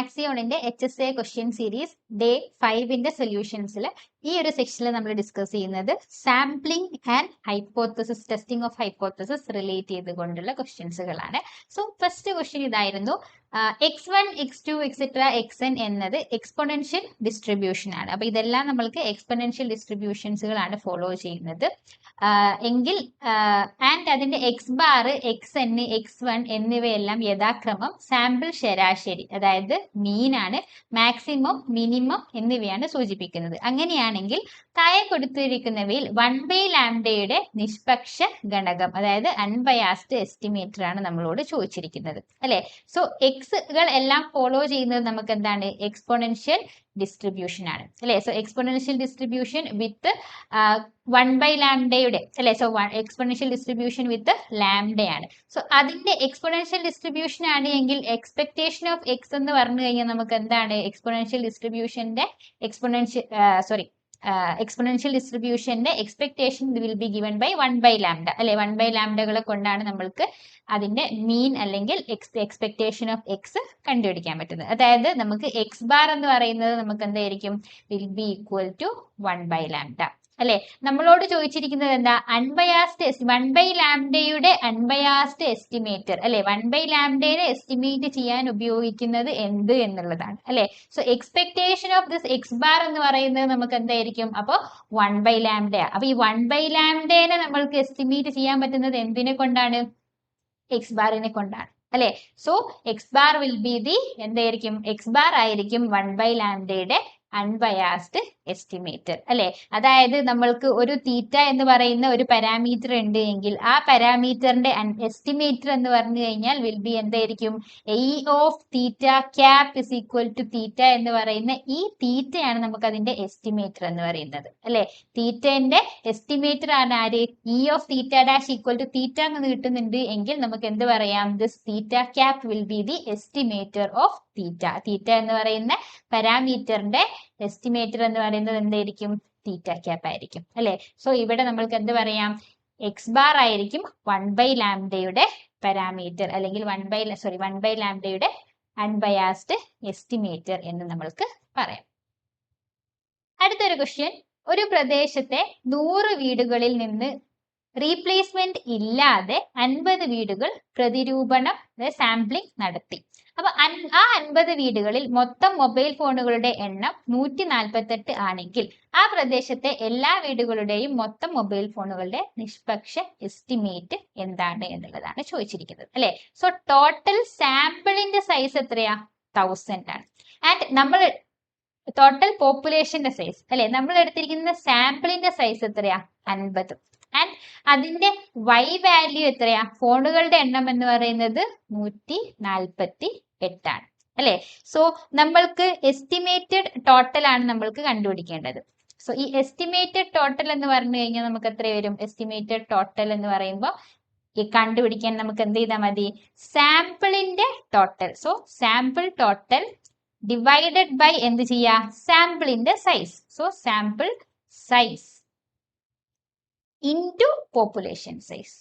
മാക്സിയോണിന്റെ H S A question series day ഫൈവിന്റെ സൊല്യൂഷൻസിൽ ഈ ഒരു സെക്ഷനിൽ നമ്മൾ ഡിസ്കസ് ചെയ്യുന്നത് sampling and hypothesis testing of hypothesis relate ചെയ്തുകൊണ്ടുള്ള ക്വസ്റ്റ്യൻസുകളാണ് സോ ഫസ്റ്റ് ക്വസ്റ്റ്യൻ ഇതായിരുന്നു. X one X two etcetera X N എന്നത് എക്സ്പൊണൻഷ്യൽ ഡിസ്ട്രിബ്യൂഷൻ ആണ്. അപ്പൊ ഇതെല്ലാം നമ്മൾക്ക് എക്സ്പൊണൻഷ്യൽ ഡിസ്ട്രിബ്യൂഷൻസുകളാണ് ഫോളോ ചെയ്യുന്നത്. എങ്കിൽ ആൻഡ് അതിന്റെ X bar X N X one എന്നിവയെല്ലാം യഥാക്രമം സാമ്പിൾ ശരാശരി അതായത് മീൻ ആണ് മാക്സിമം മിനിമം എന്നിവയാണ് സൂചിപ്പിക്കുന്നത്. അങ്ങനെയാണെങ്കിൽ താഴെ കൊടുത്തിരിക്കുന്നവയിൽ വൺ ബൈ ലാംഡയുടെ നിഷ്പക്ഷ ഘടകം അതായത് അൺബയാസ്ഡ് എസ്റ്റിമേറ്റർ ആണ് നമ്മളോട് ചോദിച്ചിരിക്കുന്നത്. അല്ലെ? സോ എക്സുകൾ എല്ലാം ഫോളോ ചെയ്യുന്നത് നമുക്ക് എന്താണ്? എക്സ്പൊണൻഷ്യൽ ഡിസ്ട്രിബ്യൂഷൻ ആണ്. അല്ലെ? So exponential distribution with one by ലാംഡയുടെ അല്ലെ? സോ എക്സ്പൊണൻഷ്യൽ ഡിസ്ട്രിബ്യൂഷൻ വിത്ത് ലാംഡയാണ് സോ അതിന്റെ എക്സ്പൊണൻഷ്യൽ ഡിസ്ട്രിബ്യൂഷൻ ആണ് എങ്കിൽ എക്സ്പെക്ടേഷൻ ഓഫ് എക്സ് എന്ന് പറഞ്ഞു കഴിഞ്ഞാൽ നമുക്ക് എന്താണ്? എക്സ്പൊണൻഷ്യൽ ഡിസ്ട്രിബ്യൂഷന്റെ exponential sorry exponential ഡിസ്ട്രിബ്യൂഷന്റെ expectation will be given by one by lambda അല്ലെ? വൺ ബൈ ലാംഡകളെ കൊണ്ടാണ് നമ്മൾക്ക് അതിന്റെ മീൻ അല്ലെങ്കിൽ എക്സ് എക്സ്പെക്ടേഷൻ ഓഫ് എക്സ് കണ്ടുപിടിക്കാൻ പറ്റുന്നത്. അതായത് നമുക്ക് എക്സ് ബാർ എന്ന് പറയുന്നത് നമുക്ക് എന്തായിരിക്കും? Will be equal to one by lambda അല്ലെ? നമ്മളോട് ചോദിച്ചിരിക്കുന്നത് എന്താ? അൺബയാസ്ഡ് വൺ ബൈ ലാംഡയുടെ അൺബയാസ്ഡ് എസ്റ്റിമേറ്റർ അല്ലെ? വൺ ബൈ ലാംഡയെ എസ്റ്റിമേറ്റ് ചെയ്യാൻ ഉപയോഗിക്കുന്നത് എന്ത് എന്നുള്ളതാണ് അല്ലെ? So expectation of this X bar എന്ന് പറയുന്നത് നമുക്ക് എന്തായിരിക്കും? അപ്പോൾ വൺ ബൈ ലാംഡ അപ്പൊ ഈ വൺ ബൈ ലാംഡേനെ നമ്മൾക്ക് എസ്റ്റിമേറ്റ് ചെയ്യാൻ പറ്റുന്നത് എന്തിനെ കൊണ്ടാണ്? എക്സ് ബാറിനെ കൊണ്ടാണ് അല്ലെ? So X bar will be the എന്തായിരിക്കും? എക്സ് ബാർ ആയിരിക്കും വൺ ബൈ ലാംഡയുടെ അൺബയാസ്ഡ് എസ്റ്റിമേറ്റർ അല്ലെ? അതായത് നമ്മൾക്ക് ഒരു തീറ്റ എന്ന് പറയുന്ന ഒരു പാരാമീറ്റർ ഉണ്ട് എങ്കിൽ ആ പാരാമീറ്ററിന്റെ എസ്റ്റിമേറ്റർ എന്ന് പറഞ്ഞു കഴിഞ്ഞാൽ വിൽ ബി എന്തായിരിക്കും? E of theta cap is equal to theta എന്ന് പറയുന്ന ഈ തീറ്റയാണ് നമുക്ക് അതിന്റെ എസ്റ്റിമേറ്റർ എന്ന് പറയുന്നത്. അല്ലെ? തീറ്റന്റെ എസ്റ്റിമേറ്റർ ആണ് ആര്? E of theta dash equal to theta എന്ന് കിട്ടുന്നുണ്ട് എങ്കിൽ നമുക്ക് എന്ത് പറയാം? This theta cap will be the estimator of theta theta എന്ന് പറയുന്ന പാരാമീറ്ററിന്റെ എസ്റ്റിമേറ്റർ എന്ന് പറയുന്നത് എന്തായിരിക്കും? തീറ്റ ക്യാപ്പ് ആയിരിക്കും. അല്ലെ? സോ ഇവിടെ നമ്മൾക്ക് എന്ത് പറയാം? എക്സ് ബാർ ആയിരിക്കും വൺ ബൈ ലാംഡയുടെ പാരാമീറ്റർ അല്ലെങ്കിൽ one by sorry one by ലാംഡയുടെ അൺബയാസ്ഡ് എസ്റ്റിമേറ്റർ എന്ന് നമ്മൾക്ക് പറയാം. അടുത്തൊരു ക്വസ്റ്റ്യൻ ഒരു പ്രദേശത്തെ നൂറ് വീടുകളിൽ നിന്ന് റീപ്ലേസ്മെന്റ് ഇല്ലാതെ അൻപത് വീടുകൾ പ്രതിരൂപണം സാമ്പിളിംഗ് നടത്തി. അപ്പൊ ആ അൻപത് വീടുകളിൽ മൊത്തം മൊബൈൽ ഫോണുകളുടെ എണ്ണം നൂറ്റി നാൽപ്പത്തെട്ട് ആണെങ്കിൽ ആ പ്രദേശത്തെ എല്ലാ വീടുകളുടെയും മൊത്തം മൊബൈൽ ഫോണുകളുടെ നിഷ്പക്ഷ എസ്റ്റിമേറ്റ് എന്താണ് എന്നുള്ളതാണ് ചോദിച്ചിരിക്കുന്നത് അല്ലെ? സോ ടോട്ടൽ സാമ്പിളിന്റെ സൈസ് എത്രയാ? തൗസൻഡ് ആണ്. ആൻഡ് നമ്മൾ ടോട്ടൽ പോപ്പുലേഷന്റെ സൈസ് അല്ലെ? നമ്മൾ എടുത്തിരിക്കുന്ന സാമ്പിളിന്റെ സൈസ് എത്രയാ? അൻപത്. ആൻഡ് അതിന്റെ വൈ വാല്യൂ എത്രയാ? ഫോണുകളുടെ എണ്ണം എന്ന് പറയുന്നത് നൂറ്റി നാൽപ്പത്തി എട്ടാണ് അല്ലേ? സോ നമ്മൾക്ക് എസ്റ്റിമേറ്റഡ് ടോട്ടൽ ആണ് നമ്മൾക്ക് കണ്ടുപിടിക്കേണ്ടത്. സോ ഈ എസ്റ്റിമേറ്റഡ് ടോട്ടൽ എന്ന് പറഞ്ഞു കഴിഞ്ഞാൽ നമുക്ക് എത്ര വരും? എസ്റ്റിമേറ്റഡ് ടോട്ടൽ എന്ന് പറയുമ്പോൾ ഈ കണ്ടുപിടിക്കാൻ നമുക്ക് എന്ത് ചെയ്താൽ മതി? സാമ്പിളിന്റെ total so sample total divided by എന്ത് ചെയ്യാ സാമ്പിളിന്റെ size so sample size into population size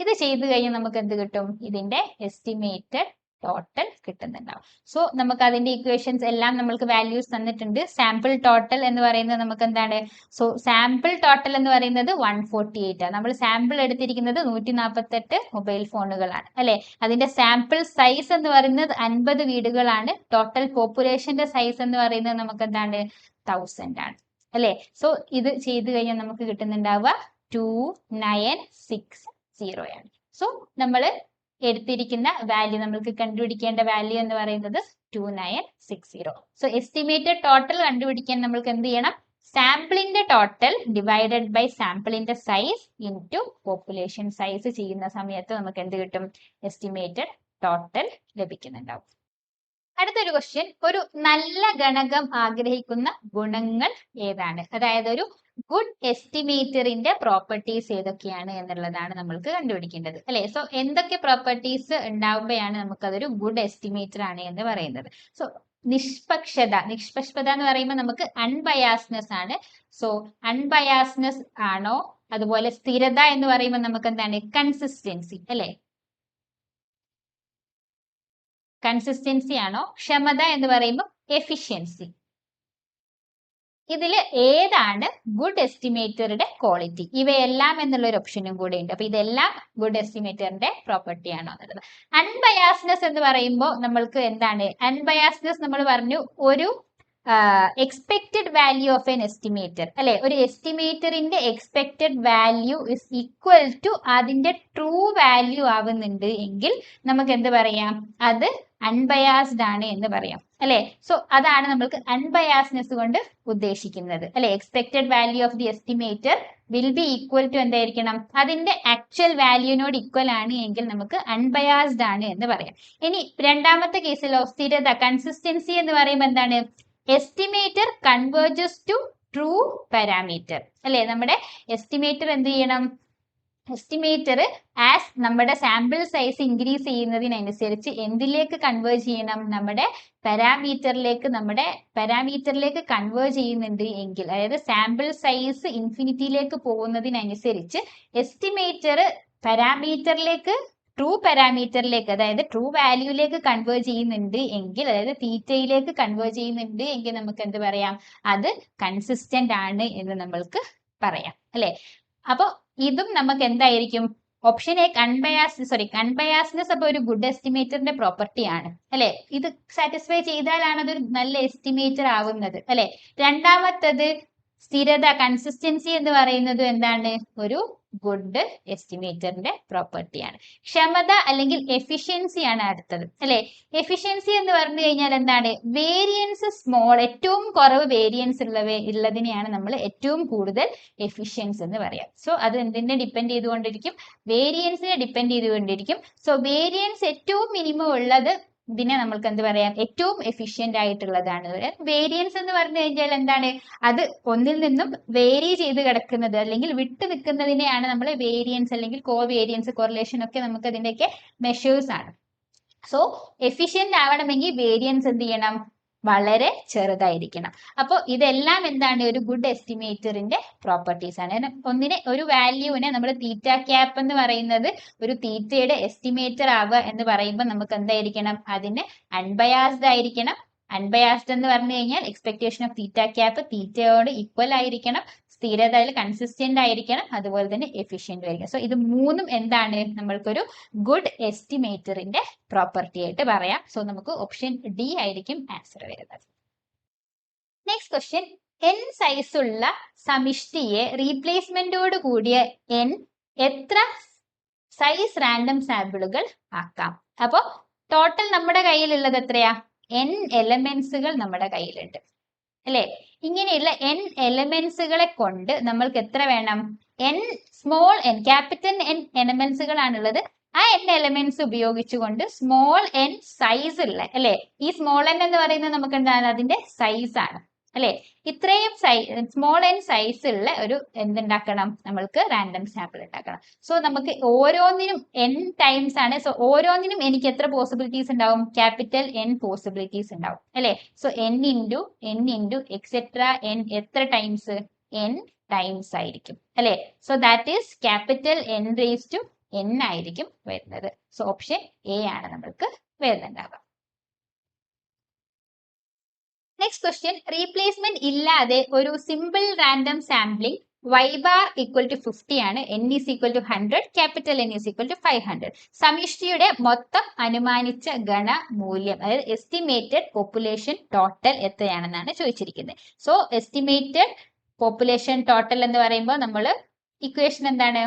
ഇത് ചെയ്ത് കഴിഞ്ഞാൽ നമുക്ക് എന്ത് കിട്ടും? ഇതിന്റെ എസ്റ്റിമേറ്റഡ് ടോട്ടൽ കിട്ടുന്നുണ്ടാവും. സോ നമുക്ക് അതിന്റെ ഇക്വേഷൻസ് എല്ലാം നമ്മൾക്ക് വാല്യൂസ് തന്നിട്ടുണ്ട്. സാമ്പിൾ ടോട്ടൽ എന്ന് പറയുന്നത് നമുക്ക് എന്താണ്? സോ സാമ്പിൾ ടോട്ടൽ എന്ന് പറയുന്നത് വൺ ഫോർട്ടി എയ്റ്റ് ആണ്. നമ്മൾ സാമ്പിൾ എടുത്തിരിക്കുന്നത് നൂറ്റി നാൽപ്പത്തെട്ട് മൊബൈൽ ഫോണുകളാണ് അല്ലെ? അതിന്റെ സാമ്പിൾ സൈസ് എന്ന് പറയുന്നത് അൻപത് വീടുകളാണ്. ടോട്ടൽ പോപ്പുലേഷന്റെ സൈസ് എന്ന് പറയുന്നത് നമുക്ക് എന്താണ്? തൗസൻഡ് ആണ്. അല്ലെ? സോ ഇത് ചെയ്തു കഴിഞ്ഞാൽ നമുക്ക് കിട്ടുന്നുണ്ടാവുക ടു നയൻ സിക്സ് സീറോ ആണ്. സോ നമ്മൾ എടുത്തിരിക്കുന്ന വാല്യൂ നമ്മൾക്ക് കണ്ടുപിടിക്കേണ്ട വാല്യൂ എന്ന് പറയുന്നത് two nine six zero so estimated total കണ്ടുപിടിക്കാൻ നമ്മൾക്ക് എന്ത് ചെയ്യണം? സാമ്പിളിന്റെ ടോട്ടൽ ഡിവൈഡഡ് ബൈ സാമ്പിളിന്റെ സൈസ് ഇന്റു പോപ്പുലേഷൻ സൈസ് ചെയ്യുന്ന സമയത്ത് നമുക്ക് എന്ത് കിട്ടും? എസ്റ്റിമേറ്റഡ് ടോട്ടൽ ലഭിക്കുന്നുണ്ടാവും. അടുത്തൊരു ക്വസ്റ്റ്യൻ ഒരു നല്ല ഗണകം ആഗ്രഹിക്കുന്ന ഗുണങ്ങൾ ഏതാണ്? അതായത് ഒരു ഗുഡ് എസ്റ്റിമേറ്ററിന്റെ പ്രോപ്പർട്ടീസ് ഏതൊക്കെയാണ് എന്നുള്ളതാണ് നമ്മൾക്ക് കണ്ടുപിടിക്കേണ്ടത്. അല്ലെ? സോ എന്തൊക്കെ പ്രോപ്പർട്ടീസ് ഉണ്ടാവുമ്പോഴാണ് നമുക്ക് അതൊരു ഗുഡ് എസ്റ്റിമേറ്റർ ആണ് എന്ന് പറയുന്നത്. സോ നിഷ്പക്ഷത നിഷ്പക്ഷത എന്ന് പറയുമ്പോൾ നമുക്ക് അൺബയാസ്നെസ് ആണ്. സോ അൺബയാസ്നെസ് ആണോ? അതുപോലെ സ്ഥിരത എന്ന് പറയുമ്പോൾ നമുക്ക് എന്താണ് കൺസിസ്റ്റൻസി അല്ലെ? കൺസിസ്റ്റൻസി ആണോ? ക്ഷമത എന്ന് പറയുമ്പോൾ എഫിഷ്യൻസി ഇതിൽ ഏതാണ് ഗുഡ് എസ്റ്റിമേറ്ററുടെ ക്വാളിറ്റി ഇവയെല്ലാം എന്നുള്ള ഒരു ഓപ്ഷനും കൂടെ ഉണ്ട്. അപ്പൊ ഇതെല്ലാം ഗുഡ് എസ്റ്റിമേറ്ററിന്റെ പ്രോപ്പർട്ടി ആണോ എന്നുള്ളത്. അൺബയാസ്നെസ് എന്ന് പറയുമ്പോൾ നമ്മൾക്ക് എന്താണ്? അൺബയാസ്നെസ് നമ്മൾ പറഞ്ഞു ഒരു expected value of an estimator അല്ലെ? ഒരു എസ്റ്റിമേറ്ററിന്റെ expected value is equal to അതിന്റെ ട്രൂ വാല്യൂ ആവുന്നുണ്ട് എങ്കിൽ നമുക്ക് എന്ത് പറയാം? അത് അൺബയാസ്ഡ് ആണ് എന്ന് പറയാം. അല്ലെ? സോ അതാണ് നമ്മൾക്ക് അൺബയാസ്നെസ് കൊണ്ട് ഉദ്ദേശിക്കുന്നത്. അല്ലെ? Expected value of the estimator will be equal to എന്തായിരിക്കണം? അതിന്റെ ആക്ച്വൽ വാല്യൂനോട് ഈക്വൽ ആണ് എങ്കിൽ നമുക്ക് അൺബയാസ്ഡ് ആണ് എന്ന് പറയാം. ഇനി രണ്ടാമത്തെ കേസിലോ സ്ഥിരത കൺസിസ്റ്റൻസി എന്ന് പറയുമ്പോൾ എന്താണ്? Estimator converges to true parameter അല്ലെ? നമ്മുടെ എസ്റ്റിമേറ്റർ എന്ത് ചെയ്യണം? എസ്റ്റിമേറ്റർ ആസ് നമ്മുടെ സാമ്പിൾ സൈസ് ഇൻക്രീസ് ചെയ്യുന്നതിനനുസരിച്ച് എന്തിലേക്ക് കൺവേർജ് ചെയ്യണം? നമ്മുടെ പാരാമീറ്ററിലേക്ക് നമ്മുടെ പാരാമീറ്ററിലേക്ക് കൺവേർജ് ചെയ്യുന്നുണ്ട് എങ്കിൽ അതായത് സാമ്പിൾ സൈസ് ഇൻഫിനിറ്റിയിലേക്ക് പോകുന്നതിനനുസരിച്ച് എസ്റ്റിമേറ്റർ പാരാമീറ്ററിലേക്ക് ട്രൂ പാരാമീറ്ററിലേക്ക് അതായത് ട്രൂ വാല്യൂയിലേക്ക് കൺവേർട്ട് ചെയ്യുന്നുണ്ട് എങ്കിൽ അതായത് തീറ്റയിലേക്ക് കൺവേർട്ട് ചെയ്യുന്നുണ്ട് എങ്കിൽ നമുക്ക് എന്ത് പറയാം? അത് കൺസിസ്റ്റന്റ് ആണ് എന്ന് നമ്മൾക്ക് പറയാം അല്ലെ? അപ്പൊ ഇതും നമുക്ക് എന്തായിരിക്കും? ഓപ്ഷൻ എ കൺബയാസ് സോറി കൺബയാസ്നെസ് അപ്പൊ ഒരു ഗുഡ് എസ്റ്റിമേറ്ററിന്റെ പ്രോപ്പർട്ടി ആണ് അല്ലെ? ഇത് സാറ്റിസ്ഫൈ ചെയ്താലാണ് അതൊരു നല്ല എസ്റ്റിമേറ്റർ ആവുന്നത് അല്ലെ? രണ്ടാമത്തത് സ്ഥിരത കൺസിസ്റ്റൻസി എന്ന് പറയുന്നത് എന്താണ്? ഒരു ഗുഡ് എസ്റ്റിമേറ്ററിന്റെ പ്രോപ്പർട്ടിയാണ് ക്ഷമത അല്ലെങ്കിൽ എഫിഷ്യൻസി ആണ് അടുത്തത്. അല്ലെ? എഫിഷ്യൻസി എന്ന് പറഞ്ഞു കഴിഞ്ഞാൽ എന്താണ്? വേരിയൻസ് സ്മോൾ ഏറ്റവും കുറവ് വേരിയൻസ് ഉള്ളവ ഉള്ളതിനെയാണ് നമ്മൾ ഏറ്റവും കൂടുതൽ എഫിഷ്യൻസ് എന്ന് പറയാം. സോ അത് എന്തിനെ ഡിപ്പെൻഡ് ചെയ്തുകൊണ്ടിരിക്കും? വേരിയൻസിനെ ഡിപ്പെൻഡ് ചെയ്തുകൊണ്ടിരിക്കും. സോ വേരിയൻസ് ഏറ്റവും മിനിമം ഉള്ളത് ഇതിനെ നമ്മൾക്ക് എന്ത് പറയാം? ഏറ്റവും എഫിഷ്യന്റ് ആയിട്ടുള്ളതാണ്. വേരിയൻസ് എന്ന് പറഞ്ഞു കഴിഞ്ഞാൽ എന്താണ്? അത് ഒന്നിൽ നിന്നും വേരി ചെയ്ത് കിടക്കുന്നത് അല്ലെങ്കിൽ വിട്ടു നിൽക്കുന്നതിനെയാണ് നമ്മൾ വേരിയൻസ് അല്ലെങ്കിൽ കോ വേരിയൻസ് കോറിലേഷൻ ഒക്കെ നമുക്ക് അതിന്റെയൊക്കെ മെഷേഴ്സ് ആണ്. സോ എഫിഷ്യന്റ് ആവണമെങ്കിൽ വേരിയൻസ് എന്ത് ചെയ്യണം? വളരെ ചെറുതായിരിക്കണം. അപ്പോൾ ഇതെല്ലാം എന്താണ്? ഒരു ഗുഡ് എസ്റ്റിമേറ്ററിന്റെ പ്രോപ്പർട്ടീസ് ആണ്. ഒന്നിനെ ഒരു വാല്യൂവിനെ നമ്മൾ തീറ്റ ക്യാപ്പ് എന്ന് പറയുന്നത് ഒരു തീറ്റയുടെ എസ്റ്റിമേറ്റർ ആവുക എന്ന് പറയുമ്പോൾ നമുക്ക് എന്തായിരിക്കണം? അതിന് അൺബയാസ്ഡ് ആയിരിക്കണം. അൺബയാസ്ഡ് എന്ന് പറഞ്ഞു കഴിഞ്ഞാൽ എക്സ്പെക്ടേഷൻ ഓഫ് തീറ്റ ക്യാപ്പ് തീറ്റയോട് ഈക്വൽ ആയിരിക്കണം. സ്ഥിരത കൺസിസ്റ്റന്റ് ആയിരിക്കണം അതുപോലെ തന്നെ എഫിഷ്യന്റ് ആയിരിക്കണം. സോ ഇത് മൂന്നും എന്താണ്? നമ്മൾക്കൊരു ഗുഡ് എസ്റ്റിമേറ്ററിന്റെ പ്രോപ്പർട്ടി ആയിട്ട് പറയാം. സോ നമുക്ക് ഓപ്ഷൻ ഡി ആയിരിക്കും ആൻസർ വരുന്നത്. നെക്സ്റ്റ് ക്വസ്റ്റ്യൻ എൻ സൈസ് ഉള്ള സമിഷ്ടിയെ റീപ്ലേസ്മെന്റോട് കൂടിയ എൻ എത്ര സൈസ് റാൻഡം സാമ്പിളുകൾ ആക്കാം. അപ്പോ ടോട്ടൽ നമ്മുടെ കയ്യിലുള്ളത് എത്രയാ? എൻ എലമെന്റ്സുകൾ നമ്മുടെ കയ്യിലുണ്ട്. അല്ലെ? ഇങ്ങനെയുള്ള എൻ എലമെന്റ്സുകളെ കൊണ്ട് നമ്മൾക്ക് എത്ര വേണം? N small N capital N എലമെന്റ്സുകളാണുള്ളത് ആ എൻ എലമെന്റ്സ് ഉപയോഗിച്ചുകൊണ്ട് സ്മോൾ എൻ സൈസ് ഉള്ള അല്ലെ? ഈ സ്മോൾ എൻ എന്ന് പറയുന്നത് നമുക്ക് എന്താണ് അതിന്റെ സൈസ് ആണ്. അല്ലെ? ഇത്രയും സൈസ് സ്മോൾ ആൻഡ് സൈസ് ഉള്ള ഒരു എന്തുണ്ടാക്കണം? നമ്മൾക്ക് റാൻഡം സാമ്പിൾ ഉണ്ടാക്കണം. സോ നമുക്ക് ഓരോന്നിനും എൻ ടൈംസ് ആണ്. സോ ഓരോന്നിനും എനിക്ക് എത്ര പോസിബിലിറ്റീസ് ഉണ്ടാവും? ക്യാപിറ്റൽ എൻ പോസിബിലിറ്റീസ് ഉണ്ടാവും. അല്ലെ? So N into N into etcetera N എത്ര ടൈംസ് എൻ ടൈംസ് ആയിരിക്കും. അല്ലെ? So that is capital N raise to N ആയിരിക്കും വരുന്നത്. സോ ഓപ്ഷൻ എ ആണ് നമ്മൾക്ക് വരുന്നുണ്ടാവുക. നെക്സ്റ്റ് ക്വസ്റ്റ്യൻ റീപ്ലേസ്മെന്റ് ഇല്ലാതെ ഒരു simple random sampling Y bar equal to fifty ആണ്. N is equal to hundred capital N is equal to five hundred സമിഷ്ടിയുടെ മൊത്തം അനുമാനിച്ച ഗണ മൂല്യം അതായത് എസ്റ്റിമേറ്റഡ് പോപ്പുലേഷൻ ടോട്ടൽ എത്രയാണെന്നാണ് ചോദിച്ചിരിക്കുന്നത്. സോ എസ്റ്റിമേറ്റഡ് പോപ്പുലേഷൻ ടോട്ടൽ എന്ന് പറയുമ്പോൾ നമ്മൾ ഇക്വേഷൻ എന്താണ്?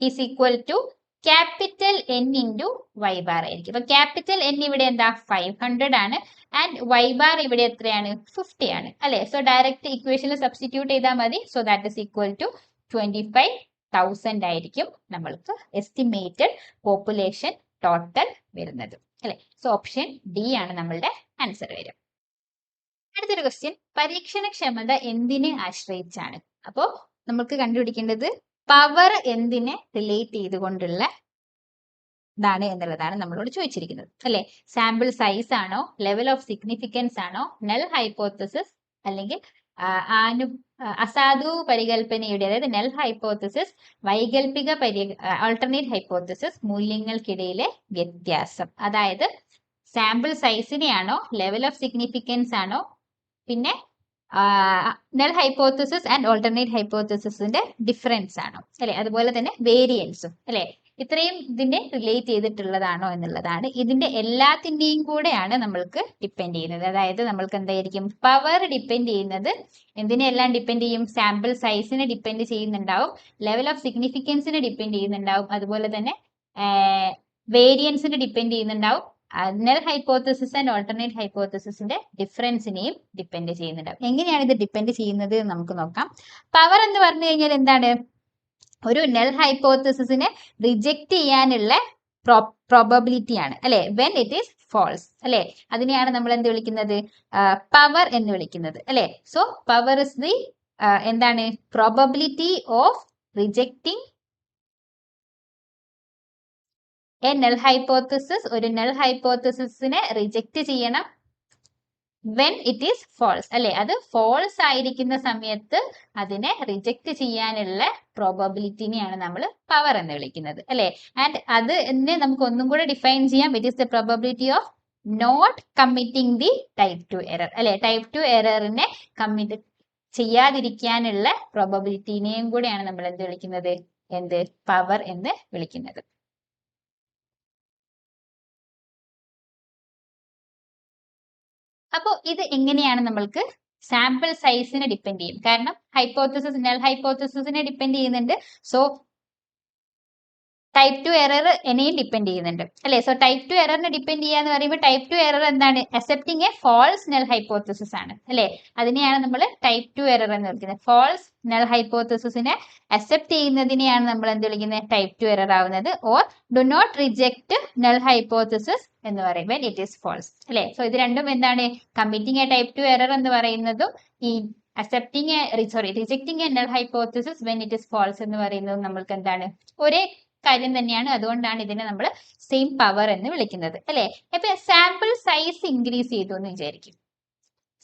Is equal to capital N into Y bar ആയിരിക്കും. അപ്പൊ ക്യാപിറ്റൽ എൻ ഇവിടെ എന്താ? ഫൈവ് ഹൺഡ്രഡ് ആണ്. ആൻഡ് വൈ ബാർ ഇവിടെ എത്രയാണ്? ഫിഫ്റ്റി ആണ്. അല്ലെ? സോ ഡയറക്റ്റ് ഇക്വേഷനിൽ സബ്സ്റ്റിറ്റ്യൂട്ട് ചെയ്താൽ മതി. So that is equal to twenty five thousand ആയിരിക്കും നമ്മൾക്ക് എസ്റ്റിമേറ്റഡ് പോപ്പുലേഷൻ ടോട്ടൽ വരുന്നത്. അല്ലെ? സോ ഓപ്ഷൻ ഡി ആണ് നമ്മളുടെ ആൻസർ വരും അടുത്തൊരു ക്വസ്റ്റ്യൻ പരീക്ഷണക്ഷമത എന്തിനെ ആശ്രയിച്ചാണ്? അപ്പോ നമുക്ക് കണ്ടുപിടിക്കേണ്ടത് പവർ എന്തിനെ റിലേറ്റ് ചെയ്തുകൊണ്ടുള്ള ഇതാണ് എന്നുള്ളതാണ് നമ്മളോട് ചോദിച്ചിരിക്കുന്നത്. അല്ലെ? സാമ്പിൾ സൈസ് ആണോ ലെവൽ ഓഫ് സിഗ്നിഫിക്കൻസ് ആണോ നെൽ ഹൈപ്പോത്തസിസ് അല്ലെങ്കിൽ ആനു അസാധു പരികൽപ്പനയുടെ അതായത് നെൽ ഹൈപ്പോത്തസിസ് വൈകൽപിക പരി ആൾട്ടർനേറ്റ് ഹൈപ്പോത്തസിസ് മൂല്യങ്ങൾക്കിടയിലെ വ്യത്യാസം. അതായത് സാമ്പിൾ സൈസിനെയാണോ ലെവൽ ഓഫ് സിഗ്നിഫിക്കൻസ് ആണോ പിന്നെ നെൽ ഹൈപ്പോത്തസിസ് ആൻഡ് ഓൾട്ടർനേറ്റ് ഹൈപ്പോത്തസിന്റെ ഡിഫറൻസ് ആണോ? അല്ലെ? അതുപോലെ തന്നെ വേരിയൻസും അല്ലെ? ഇത്രയും ഇതിന്റെ റിലേറ്റ് ചെയ്തിട്ടുള്ളതാണോ എന്നുള്ളതാണ്. ഇതിന്റെ എല്ലാത്തിന്റെയും കൂടെയാണ് നമ്മൾക്ക് ഡിപ്പെൻഡ് ചെയ്യുന്നത്. അതായത് നമ്മൾക്ക് എന്തായിരിക്കും? പവർ ഡിപ്പെൻഡ് ചെയ്യുന്നത് എന്തിനെല്ലാം ഡിപ്പെൻഡ് ചെയ്യും? സാമ്പിൾ സൈസിനെ ഡിപ്പെൻഡ് ചെയ്യുന്നുണ്ടാവും. ലെവൽ ഓഫ് സിഗ്നിഫിക്കൻസിനെ ഡിപ്പെൻഡ് ചെയ്യുന്നുണ്ടാവും. അതുപോലെ തന്നെ വേരിയൻസിനെ ഡിപ്പെൻഡ് ചെയ്യുന്നുണ്ടാവും. നൽ ഹൈപ്പോത്തസിസ് ആൻഡ് ഓൾട്ടർനേറ്റ് ഹൈപ്പോത്തസിന്റെ ഡിഫറൻസിനെയും ഡിപ്പെൻഡ് ചെയ്യുന്നുണ്ട്. എങ്ങനെയാണ് ഇത് ഡിപ്പെൻഡ് ചെയ്യുന്നത് നമുക്ക് നോക്കാം. പവർ എന്ന് പറഞ്ഞു കഴിഞ്ഞാൽ എന്താണ്? ഒരു നെൽ ഹൈപ്പോത്തസിസിനെ റിജക്റ്റ് ചെയ്യാനുള്ള പ്രോബബിലിറ്റി ആണ്. അല്ലെ? വെൻ ഇറ്റ് ഈസ് ഫോൾസ് അല്ലെ? അതിനെയാണ് നമ്മൾ എന്ത് വിളിക്കുന്നത്? പവർ എന്ന് വിളിക്കുന്നത്. അല്ലെ? സോ പവർ ഇസ് ദി എന്താണ്? Probability of rejecting a null hypothesis ഒരു നെൽ ഹൈപ്പോത്തസിസിനെ റിജക്റ്റ് ചെയ്യണം. വെൻ ഇറ്റ് ഈസ് ഫോൾസ് അല്ലെ? അത് ഫോൾസ് ആയിരിക്കുന്ന സമയത്ത് അതിനെ റിജക്റ്റ് ചെയ്യാനുള്ള പ്രോബബിലിറ്റിനെയാണ് നമ്മൾ പവർ എന്ന് വിളിക്കുന്നത് അല്ലെ? ആൻഡ് അത് എന്നെ നമുക്ക് ഒന്നും കൂടെ ഡിഫൈൻ ചെയ്യാം. It is the probability of not committing the type two error അല്ലെ? ടൈപ്പ് ടു എററിനെ കമ്മിറ്റ് ചെയ്യാതിരിക്കാനുള്ള പ്രോബബിലിറ്റിനെയും കൂടെയാണ് നമ്മൾ എന്ത് വിളിക്കുന്നത്? എന്ത്? പവർ എന്ന് വിളിക്കുന്നത്. അപ്പോൾ ഇത് എങ്ങനെയാണ് നമ്മൾക്ക് സാമ്പിൾ സൈസിനെ ഡിപ്പെൻഡ് ചെയ്യും? കാരണം ഹൈപ്പോത്തസിസ് നൽ ഹൈപ്പോത്തസിസിനെ ഡിപ്പെൻഡ് ചെയ്യുന്നുണ്ട്. സോ ടൈപ്പ് ടു എറർ എന്നെയും ഡിപ്പെൻഡ് ചെയ്യുന്നുണ്ട്. അല്ലേ? സോ ടൈപ്പ് ടു എററിനെ ഡിപ്പെൻഡ് ചെയ്യുക എന്ന് പറയുമ്പോൾ ടൈപ്പ് ടു എറർ എന്താണ്? Accepting a false null hypothesis ആണ്. അല്ലേ? അതിനെയാണ് നമ്മൾ ടൈപ്പ് ടു എറർ എന്ന് വിളിക്കുന്നത്. ഫോൾസ് നെൽ ഹൈപ്പോത്തസിസിനെ അക്സെപ്റ്റ് ചെയ്യുന്നതിനെയാണ് നമ്മൾ എന്ത് വിളിക്കുന്നത്? ടൈപ്പ് ടു എറർ ആവുന്നത്. Or do not reject null hypothesis എന്ന് പറയുമ്പോൾ ഇറ്റ് ഈസ് ഫോൾസ് അല്ലേ? സോ ഇത് രണ്ടും എന്താണ്? Committing a type two error എന്ന് പറയുന്നതും ഈ accepting sorry rejecting a null hypothesis when it is false എന്ന് പറയുന്നതും നമ്മൾക്ക് എന്താണ്? ഒരേ കാര്യം തന്നെയാണ്. അതുകൊണ്ടാണ് ഇതിനെ നമ്മൾ സെയിം പവർ എന്ന് വിളിക്കുന്നത്. അല്ലെ? ഇപ്പൊ സാമ്പിൾ സൈസ് ഇൻക്രീസ് ചെയ്തു എന്ന് വിചാരിക്കും.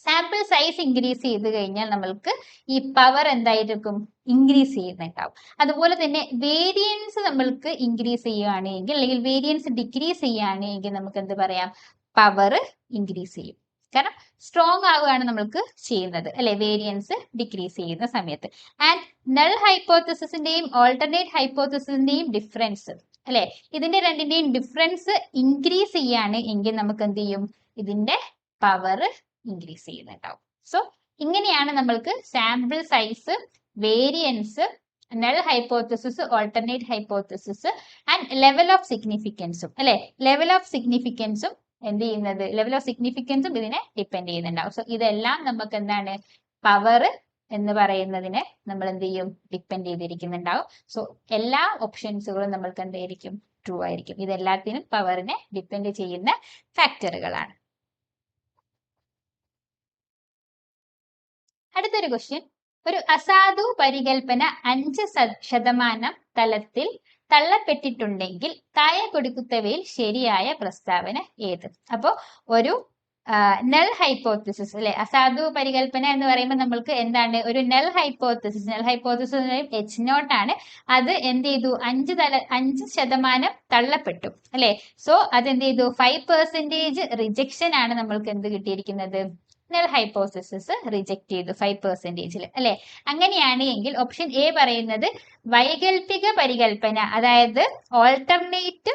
സാമ്പിൾ സൈസ് ഇൻക്രീസ് ചെയ്ത് കഴിഞ്ഞാൽ നമ്മൾക്ക് ഈ പവർ എന്തായിരിക്കും? ഇൻക്രീസ് ചെയ്യുന്നുണ്ടാവും. അതുപോലെ തന്നെ വേരിയൻസ് നമ്മൾക്ക് ഇൻക്രീസ് ചെയ്യുകയാണെങ്കിൽ അല്ലെങ്കിൽ വേരിയൻസ് ഡിക്രീസ് ചെയ്യുകയാണെങ്കിൽ നമുക്ക് എന്ത് പറയാം? പവർ ഇൻക്രീസ് ചെയ്യും. കാരണം സ്ട്രോങ് ആവുകയാണ് നമ്മൾക്ക് ചെയ്യുന്നത്. അല്ലെ? വേരിയൻസ് ഡിക്രീസ് ചെയ്യുന്ന സമയത്ത്. ആൻഡ് നൾ ഹൈപ്പോത്തസിന്റെയും ഓൾട്ടർനേറ്റ് ഹൈപ്പോത്തസിന്റെയും ഡിഫറൻസ് അല്ലെ? ഇതിന്റെ രണ്ടിന്റെയും ഡിഫറൻസ് ഇൻക്രീസ് ചെയ്യാണ് എങ്കിൽ നമുക്ക് എന്ത് ചെയ്യും? ഇതിന്റെ പവർ ഇൻക്രീസ് ചെയ്യുന്നുണ്ടാവും സോ ഇങ്ങനെയാണ് നമ്മൾക്ക് sample size variance null hypothesis alternate hypothesis and level of സിഗ്നിഫിക്കൻസും അല്ലെ? ലെവൽ ഓഫ് സിഗ്നിഫിക്കൻസും എന്ത് ചെയ്യുന്നത് ലെവൽ ഓഫ് സിഗ്നിഫിക്കൻസും ഇതിനെ ഡിപ്പെൻഡ് ചെയ്യുന്നുണ്ടാവും. സോ ഇതെല്ലാം നമുക്ക് എന്താണ്? പവർ എന്ന് പറയുന്നതിനെ നമ്മൾ എന്ത് ചെയ്യും? ഡിപ്പെൻഡ് ചെയ്തിരിക്കുന്നുണ്ടാവും. സോ എല്ലാ ഓപ്ഷൻസുകളും നമ്മൾക്ക് എന്തായിരിക്കും ട്രൂ ആയിരിക്കും. ഇതെല്ലാത്തിനും പവറിനെ ഡിപ്പെൻഡ് ചെയ്യുന്ന ഫാക്ടറുകളാണ് അടുത്തൊരു ക്വസ്റ്റ്യൻ ഒരു അസാധു പരികൽപ്പന അഞ്ച് ശതമാനം തലത്തിൽ തള്ളപ്പെട്ടിട്ടുണ്ടെങ്കിൽ താഴെ കൊടുക്കുന്നവയിൽ ശരിയായ പ്രസ്താവന ഏത്? അപ്പോ ഒരു നെൽ ഹൈപ്പോത്തിസിസ് അല്ലെ? അസാധു പരികല്പന എന്ന് പറയുമ്പോൾ നമ്മൾക്ക് എന്താണ്? ഒരു നെൽ ഹൈപ്പോത്തിസിസ് നെൽ ഹൈപ്പോത്തിസിസ് എച്ച് നോട്ട് ആണ്. അത് എന്ത് ചെയ്തു? അഞ്ച് തല അഞ്ച് ശതമാനം തള്ളപ്പെട്ടു അല്ലെ? സോ അത് എന്ത് ചെയ്തു? ഫൈവ് പെർസെന്റേജ് റിജക്ഷൻ ആണ് നമ്മൾക്ക് എന്ത് കിട്ടിയിരിക്കുന്നത്? നൽ ഹൈപ്പോസിസ് റിജക്ട് ചെയ്തു ഫൈവ് പെർസെന്റേജിൽ അല്ലെ? അങ്ങനെയാണ് എങ്കിൽ ഓപ്ഷൻ എ പറയുന്നത് വൈകൽപിക പരികൽപ്പന അതായത് ഓൾട്ടർനേറ്റ്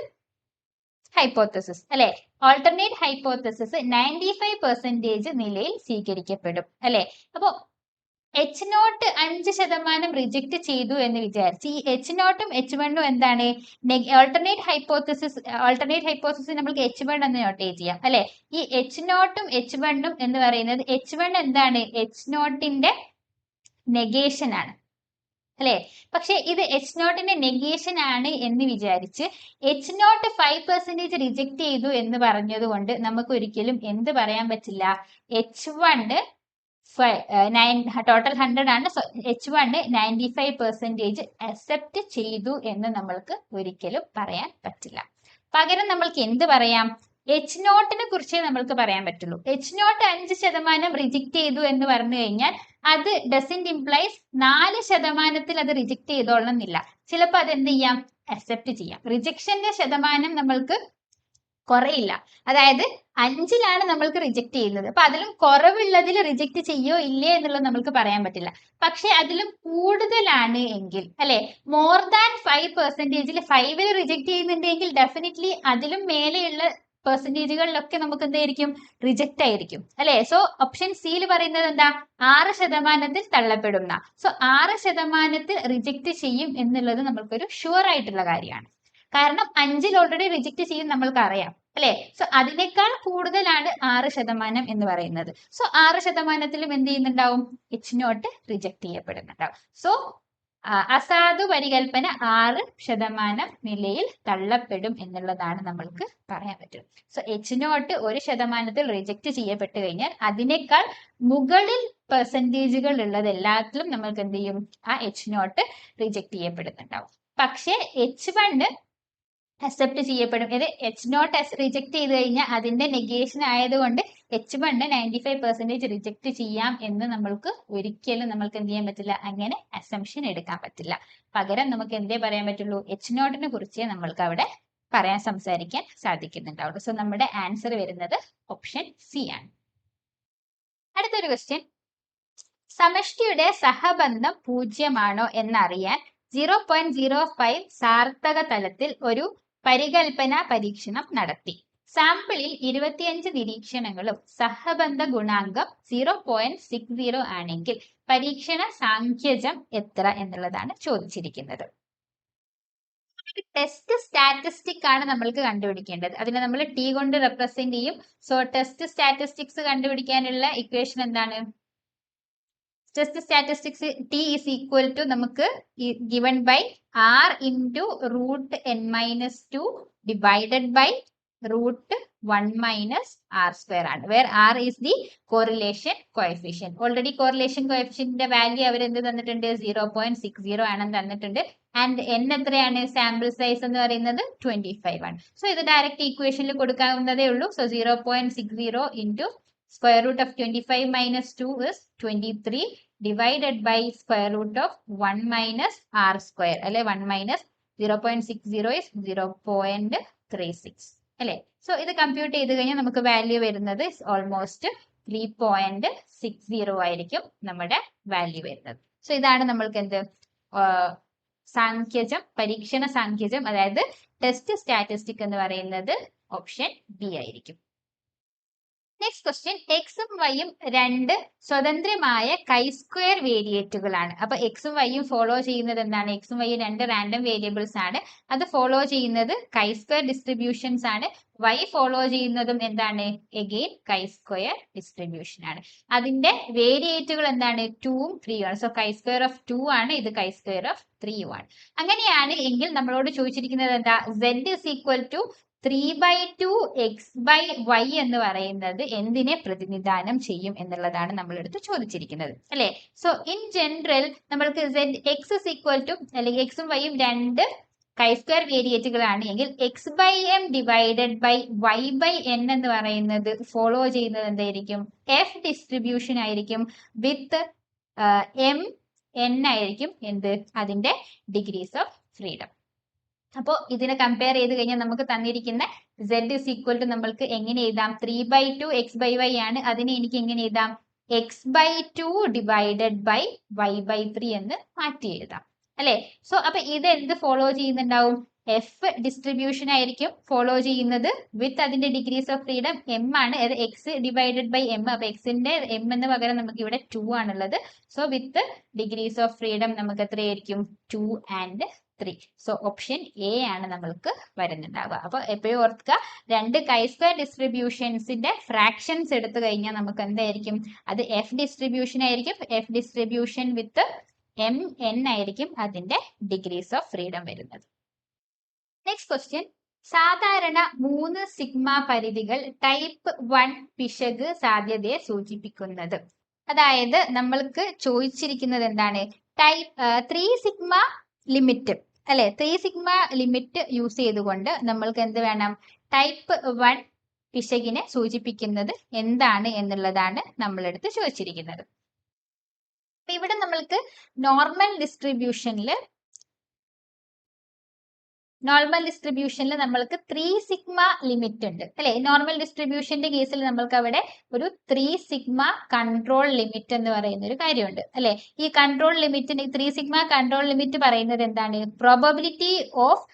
ഹൈപ്പോത്തസിസ് അല്ലെ? Alternate hypothesis ninety five percentage നിലയിൽ സ്വീകരിക്കപ്പെടും. അല്ലെ? അപ്പോ എച്ച് നോട്ട് അഞ്ച് ശതമാനം റിജക്ട് ചെയ്തു എന്ന് വിചാരിച്ച്. ഈ എച്ച് നോട്ടും എച്ച് വണ്ണും എന്താണ്? ഓൾട്ടർനേറ്റ് ഹൈപ്പോത്തസിസ് ഓൾട്ടർനേറ്റ് ഹൈപ്പോത്തസിസ് നമുക്ക് എച്ച് വൺ എന്ന് നോട്ടേറ്റ് ചെയ്യാം. അല്ലെ? ഈ എച്ച് നോട്ടും എച്ച് വണ്ണും എന്ന് പറയുന്നത് എച്ച് വൺ എന്താണ്? എച്ച് നോട്ടിന്റെ നെഗേഷൻ ആണ്. അല്ലെ? പക്ഷെ ഇത് എച്ച് നോട്ടിന്റെ നെഗേഷൻ ആണ് എന്ന് വിചാരിച്ച് H naught five percentage reject ചെയ്തു എന്ന് പറഞ്ഞത് കൊണ്ട് നമുക്ക് ഒരിക്കലും എന്ത് പറയാൻ പറ്റില്ല? H one nine total hundred ആണ്. H one ninety five percentage accept ചെയ്തു എന്ന് നമ്മൾക്ക് ഒരിക്കലും പറയാൻ പറ്റില്ല. പകരം നമ്മൾക്ക് എന്ത് പറയാം? എച്ച് നോട്ടിനെ കുറിച്ചേ നമ്മൾക്ക് പറയാൻ പറ്റുള്ളൂ. എച്ച് നോട്ട് അഞ്ച് ശതമാനം റിജക്ട് ചെയ്തു എന്ന് പറഞ്ഞു കഴിഞ്ഞാൽ അത് ഡസന്റ് ഇംപ്ലൈസ് നാല് ശതമാനത്തിൽ അത് റിജക്ട് ചെയ്തോളണം എന്നില്ല. ചിലപ്പോൾ അത് എന്ത് ചെയ്യാം? അക്സെപ്റ്റ് ചെയ്യാം. റിജക്ഷന്റെ ശതമാനം നമ്മൾക്ക് കുറയില്ല. അതായത് അഞ്ചിലാണ് നമ്മൾക്ക് റിജക്റ്റ് ചെയ്യുന്നത്. അപ്പൊ അതിലും കുറവുള്ളതിൽ റിജക്റ്റ് ചെയ്യോ ഇല്ലേ എന്നുള്ളത് നമ്മൾക്ക് പറയാൻ പറ്റില്ല. പക്ഷെ അതിലും കൂടുതലാണ് എങ്കിൽ അല്ലെ? മോർ ദാൻ ഫൈവ് പെർസെന്റേജിൽ ഫൈവിൽ റിജക്റ്റ് ചെയ്യുന്നുണ്ടെങ്കിൽ ഡെഫിനറ്റ്ലി അതിലും മേലെയുള്ള പെർസെന്റേജുകളിലൊക്കെ നമുക്ക് എന്തായിരിക്കും റിജക്റ്റ് ആയിരിക്കും. അല്ലെ? സോ ഓപ്ഷൻ സിയിൽ പറയുന്നത് എന്താ? ആറ് ശതമാനത്തിൽ തള്ളപ്പെടുന്ന. സോ ആറ് ശതമാനത്തിൽ റിജക്റ്റ് ചെയ്യും എന്നുള്ളത് നമ്മൾക്കൊരു ഷുവർ ആയിട്ടുള്ള കാര്യമാണ്. കാരണം അഞ്ചിൽ ഓൾറെഡി റിജക്ട് ചെയ്യും നമ്മൾക്ക് അറിയാം അല്ലെ? സോ അതിനേക്കാൾ കൂടുതലാണ് ആറ് ശതമാനം എന്ന് പറയുന്നത്. സോ ആറ് ശതമാനത്തിലും എന്ത് ചെയ്യുന്നുണ്ടാവും? എച്ച് നോട്ട് റിജക്ട് ചെയ്യപ്പെടുന്നുണ്ടാവും. സോ അസാധു പരികൽപ്പന ആറ് ശതമാനം നിലയിൽ തള്ളപ്പെടും എന്നുള്ളതാണ് നമ്മൾക്ക് പറയാൻ പറ്റും. സോ എച്ച് നോട്ട് ഒരു ശതമാനത്തിൽ റിജക്ട് ചെയ്യപ്പെട്ടു കഴിഞ്ഞാൽ അതിനേക്കാൾ മുകളിൽ പെർസെന്റേജുകൾ ഉള്ളത് എല്ലാത്തിലും നമ്മൾക്ക് എന്ത് ചെയ്യും? ആ എച്ച് നോട്ട് റിജക്ട് ചെയ്യപ്പെടുന്നുണ്ടാവും. പക്ഷേ എച്ച് വണ്ണ് അക്സെപ്റ്റ് ചെയ്യപ്പെടും. ഇത് എച്ച് നോട്ട് എസ് റിജക്ട് ചെയ്ത് കഴിഞ്ഞാൽ അതിന്റെ നെഗേഷൻ ആയതുകൊണ്ട് H one ninety five percentage reject ചെയ്യാം എന്ന് നമ്മൾക്ക് ഒരിക്കലും നമ്മൾക്ക് എന്ത് ചെയ്യാൻ പറ്റില്ല. അങ്ങനെ അസംഷൻ എടുക്കാൻ പറ്റില്ല. പകരം നമുക്ക് എന്തേ പറയാൻ പറ്റുള്ളൂ? എച്ച് നോട്ടിനെ കുറിച്ച് നമ്മൾക്ക് അവിടെ പറയാൻ സംസാരിക്കാൻ സാധിക്കുന്നുണ്ടാവുള്ളൂ സോ നമ്മുടെ ആൻസർ വരുന്നത് ഓപ്ഷൻ സി ആണ്. അടുത്തൊരു ക്വസ്റ്റ്യൻ സമഷ്ടിയുടെ സഹബന്ധം പൂജ്യമാണോ എന്നറിയാൻ സീറോ പോയിന്റ് സീറോ ഫൈവ് സാർത്ഥക തലത്തിൽ ഒരു പരികൽപ്പന പരീക്ഷണം നടത്തി. സാമ്പിളിൽ ഇരുപത്തിയഞ്ച് നിരീക്ഷണങ്ങളും സഹബന്ധ ഗുണാങ്കം സീറോ പോയിന്റ് സിക്സ് സീറോ ആണെങ്കിൽ പരീക്ഷണ സാഖ്യജം എത്ര എന്നുള്ളതാണ് ചോദിച്ചിരിക്കുന്നത്. ടെസ്റ്റ് സ്റ്റാറ്റിസ്റ്റിക് ആണ് നമ്മൾക്ക് കണ്ടുപിടിക്കേണ്ടത്. അതിനെ നമ്മൾ ടി കൊണ്ട് റെപ്രസെന്റ് ചെയ്യും. സോ ടെസ്റ്റ് സ്റ്റാറ്റിസ്റ്റിക്സ് കണ്ടുപിടിക്കാനുള്ള ഇക്വേഷൻ എന്താണ്? Test statistics T is equal to നമുക്ക് given by R into root N minus two divided by root one minus R square ആണ്. Where R is the correlation coefficient already correlation കോയഫിഷ്യന്റെ value അവർ എന്ത് തന്നിട്ടുണ്ട്? Zero point six zero ആണെന്ന് തന്നിട്ടുണ്ട്. And N എത്രയാണ്? Sample size എന്ന് പറയുന്നത് twenty five ആണ്. സോ ഇത് ഡയറക്റ്റ് ഈക്വേഷനിൽ കൊടുക്കാവുന്നതേ ഉള്ളൂ. So zero point six zero into square root of 25 minus 2 is 23 divided by square root of 1 minus r square. അല്ലെ? 1 minus 0.60 is 0.36 അല്ലെ? സോ ഇത് കമ്പ്യൂട്ട് ചെയ്ത് കഴിഞ്ഞാൽ നമുക്ക് വാല്യൂ വരുന്നത് almost three point six zero ആയിരിക്കും നമ്മുടെ വാല്യൂ വരുന്നത്. സോ ഇതാണ് നമ്മൾക്ക് എന്ത്? സാങ്ക്യജം പരീക്ഷണ സാങ്ക്യജം അതായത് ടെസ്റ്റ് സ്റ്റാറ്റിസ്റ്റിക് എന്ന് പറയുന്നത് ഓപ്ഷൻ ബി ആയിരിക്കും. നെക്സ്റ്റ് ക്വസ്റ്റ്യൻ എക്സും വൈയും രണ്ട് സ്വതന്ത്രമായ കൈ സ്ക്വയർ വേരിയേറ്റുകളാണ് അപ്പൊ എക്സും വൈയും ഫോളോ ചെയ്യുന്നത് എന്താണ്? എക്സും വൈയും രണ്ട് റാൻഡം വേരിയബിൾസ് ആണ്. അത് ഫോളോ ചെയ്യുന്നത് കൈ സ്ക്വയർ ഡിസ്ട്രിബ്യൂഷൻസ് ആണ്. വൈ ഫോളോ ചെയ്യുന്നതും എന്താണ്? എഗെയിൻ കൈ സ്ക്വയർ ഡിസ്ട്രിബ്യൂഷൻ ആണ്. അതിന്റെ വേരിയേറ്റുകൾ എന്താണ്? ടൂവും ത്രീയും ആണ്. So chi square of two ആണ്. ഇത് കൈ സ്ക്വയർ ഓഫ് ത്രീയും ആണ്. അങ്ങനെയാണ് എങ്കിൽ നമ്മളോട് ചോദിച്ചിരിക്കുന്നത് എന്താ? Z is equal to three by two X by Y എന്ന് പറയുന്നത് എന്തിനെ പ്രതിനിധാനം ചെയ്യും എന്നുള്ളതാണ് നമ്മളെടുത്ത് ചോദിച്ചിരിക്കുന്നത്. അല്ലെ? സോ ഇൻ ജനറൽ നമ്മൾക്ക് Z X is equal to അല്ലെങ്കിൽ എക്സും വൈയും രണ്ട് കൈ സ്ക്വയർ വേരിയേറ്റുകളാണ് എങ്കിൽ X by M divided by Y by N എന്ന് പറയുന്നത് ഫോളോ ചെയ്യുന്നത് എന്തായിരിക്കും? എഫ് ഡിസ്ട്രിബ്യൂഷൻ ആയിരിക്കും. വിത്ത് എം എൻ ആയിരിക്കും എന്ത്? അതിന്റെ ഡിഗ്രീസ് ഓഫ് ഫ്രീഡം അപ്പോൾ ഇതിനെ കമ്പയർ ചെയ്ത് കഴിഞ്ഞാൽ നമുക്ക് തന്നിരിക്കുന്ന സെഡ് ഇസ് ഈക്വൽ ടു നമ്മൾക്ക് എങ്ങനെ എഴുതാം? Three by two X by Y ആണ്. അതിനെ എനിക്ക് എങ്ങനെ എഴുതാം? X by two divided by Y by three എന്ന് മാറ്റി എഴുതാം. അല്ലെ? സോ അപ്പൊ ഇത് എന്ത് ഫോളോ ചെയ്യുന്നുണ്ടാവും? എഫ് ഡിസ്ട്രിബ്യൂഷൻ ആയിരിക്കും ഫോളോ ചെയ്യുന്നത് വിത്ത് അതിന്റെ ഡിഗ്രീസ് ഓഫ് ഫ്രീഡം എം ആണ്. അത് എക്സ് ഡിവൈഡഡ് ബൈ എം അപ്പൊ എക്സിന്റെ എം എന്ന് പകരം നമുക്ക് ഇവിടെ ടു ആണുള്ളത്. So with degrees of freedom നമുക്ക് എത്രയായിരിക്കും? Two and three so option A ആണ് നമ്മൾക്ക് വരുന്നുണ്ടാവുക. അപ്പൊ എപ്പോഴും ഓർക്കുക രണ്ട് കൈ സ്ക്വയർ ഡിസ്ട്രിബ്യൂഷൻസിന്റെ ഫ്രാക്ഷൻസ് എടുത്തു കഴിഞ്ഞാൽ നമുക്ക് എന്തായിരിക്കും? അത് എഫ് ഡിസ്ട്രിബ്യൂഷൻ ആയിരിക്കും F distribution with M N ആയിരിക്കും അതിന്റെ ഡിഗ്രീസ് ഓഫ് ഫ്രീഡം വരുന്നത്. നെക്സ്റ്റ് ക്വസ്റ്റ്യൻ സാധാരണ മൂന്ന് സിഗ്മ പരിധികൾ ടൈപ്പ് വൺ പിശക് സാധ്യതയെ സൂചിപ്പിക്കുന്നത്. അതായത് നമ്മൾക്ക് ചോദിച്ചിരിക്കുന്നത് എന്താണ്? ടൈപ്പ് ത്രീ സിഗ്മ ലിമിറ്റ് അല്ലെ? ത്രീ സിഗ്മ ലിമിറ്റ് യൂസ് ചെയ്തുകൊണ്ട് നമ്മൾക്ക് എന്ത് വേണം? ടൈപ്പ് വൺ പിശകിനെ സൂചിപ്പിക്കുന്നത് എന്താണ് എന്നുള്ളതാണ് നമ്മളെടുത്ത് ചോദിച്ചിരിക്കുന്നത്. ഇവിടെ നമ്മൾക്ക് നോർമൽ ഡിസ്ട്രിബ്യൂഷനിൽ നോർമൽ ഡിസ്ട്രിബ്യൂഷനിൽ നമ്മൾക്ക് ത്രീ സിഗ്മ ലിമിറ്റ് ഉണ്ട്. അല്ലെ? നോർമൽ ഡിസ്ട്രിബ്യൂഷന്റെ കേസിൽ നമ്മൾക്ക് അവിടെ ഒരു ത്രീ സിഗ്മ കൺട്രോൾ ലിമിറ്റ് എന്ന് പറയുന്ന ഒരു കാര്യമുണ്ട്. അല്ലെ? ഈ കൺട്രോൾ ലിമിറ്റിന് ത്രീ സിഗ്മ കൺട്രോൾ ലിമിറ്റ് പറയുന്നത് എന്താണ്? Probability of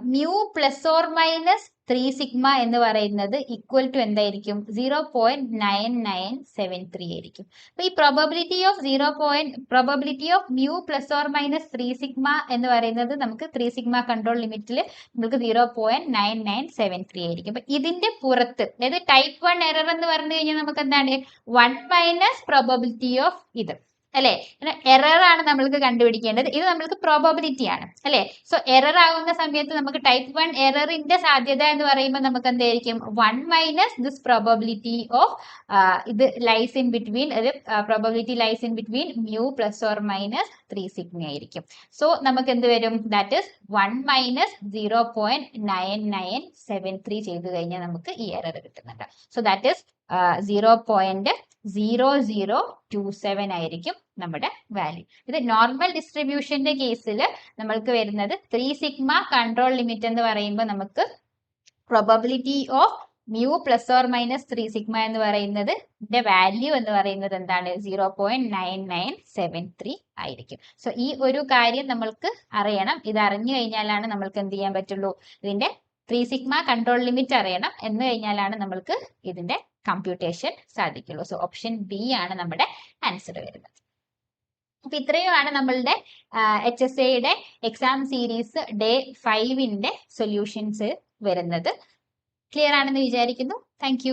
mu plus or minus three sigma എന്ന് പറയുന്നത് ഈക്വൽ ടു എന്തായിരിക്കും? Zero point nine nine seven three ആയിരിക്കും. അപ്പൊ ഈ probability of zero point probability of mu plus or minus three sigma എന്ന് പറയുന്നത് നമുക്ക് ത്രീ സിഗ്മ കൺട്രോൾ ലിമിറ്റിൽ നമുക്ക് zero point nine nine seven three ആയിരിക്കും. അപ്പൊ ഇതിന്റെ പുറത്ത് അതായത് ടൈപ്പ് വൺ എറർ എന്ന് പറഞ്ഞു കഴിഞ്ഞാൽ നമുക്ക് എന്താണ്? വൺ മൈനസ് പ്രോബബിലിറ്റി ഓഫ് ഇത്. അല്ലെ? എറർ ആണ് നമ്മൾക്ക് കണ്ടുപിടിക്കേണ്ടത്. ഇത് നമ്മൾക്ക് പ്രോബബിലിറ്റി ആണ്. അല്ലേ? സോ എറർ ആകുന്ന സമയത്ത് നമുക്ക് ടൈപ്പ് വൺ എററിന്റെ സാധ്യത എന്ന് പറയുമ്പോൾ നമുക്ക് എന്തായിരിക്കും? One minus this probability of ഇത് ലൈസ് ഇൻ ബിറ്റ്വീൻ ഒരു probability lies in between mu plus or minus three sigma ആയിരിക്കും. സോ നമുക്ക് എന്ത് വരും? That is one minus zero point nine nine seven three ചെയ്ത് കഴിഞ്ഞാൽ നമുക്ക് ഈ എറർ കിട്ടുന്നുണ്ട്. So that is zero point zero zero two seven ആയിരിക്കും നമ്മുടെ വാല്യൂ ഇത് നോർമൽ ഡിസ്ട്രിബ്യൂഷന്റെ കേസിൽ നമ്മൾക്ക് വരുന്നത് ത്രീ സിഗ്മ കൺട്രോൾ ലിമിറ്റ് എന്ന് പറയുമ്പോൾ നമുക്ക് probability of mu plus or minus three sigma എന്ന് പറയുന്നത് ഇതിന്റെ വാല്യൂ എന്ന് പറയുന്നത് എന്താണ്? Zero point nine nine seven three ആയിരിക്കും. സോ ഈ ഒരു കാര്യം നമ്മൾക്ക് അറിയണം. ഇത് അറിഞ്ഞു കഴിഞ്ഞാലാണ് നമ്മൾക്ക് എന്ത് ചെയ്യാൻ പറ്റുള്ളൂ? ഇതിന്റെ ത്രീ സിഗ്മ കൺട്രോൾ ലിമിറ്റ് അറിയണം. എന്ന് കഴിഞ്ഞാലാണ് നമ്മൾക്ക് ഇതിന്റെ കമ്പ്യൂട്ടേഷൻ സാധിക്കുള്ളൂ. സോ ഓപ്ഷൻ ബി ആണ് നമ്മുടെ ആൻസർ വരുന്നത്. അപ്പൊ ഇത്രയുമാണ് നമ്മളുടെ എച്ച് എസ് എയുടെ എക്സാം സീരീസ് ഡേ ഫൈവിന്റെ സൊല്യൂഷൻസ് വരുന്നത്. ക്ലിയർ ആണെന്ന് വിചാരിക്കുന്നു. താങ്ക്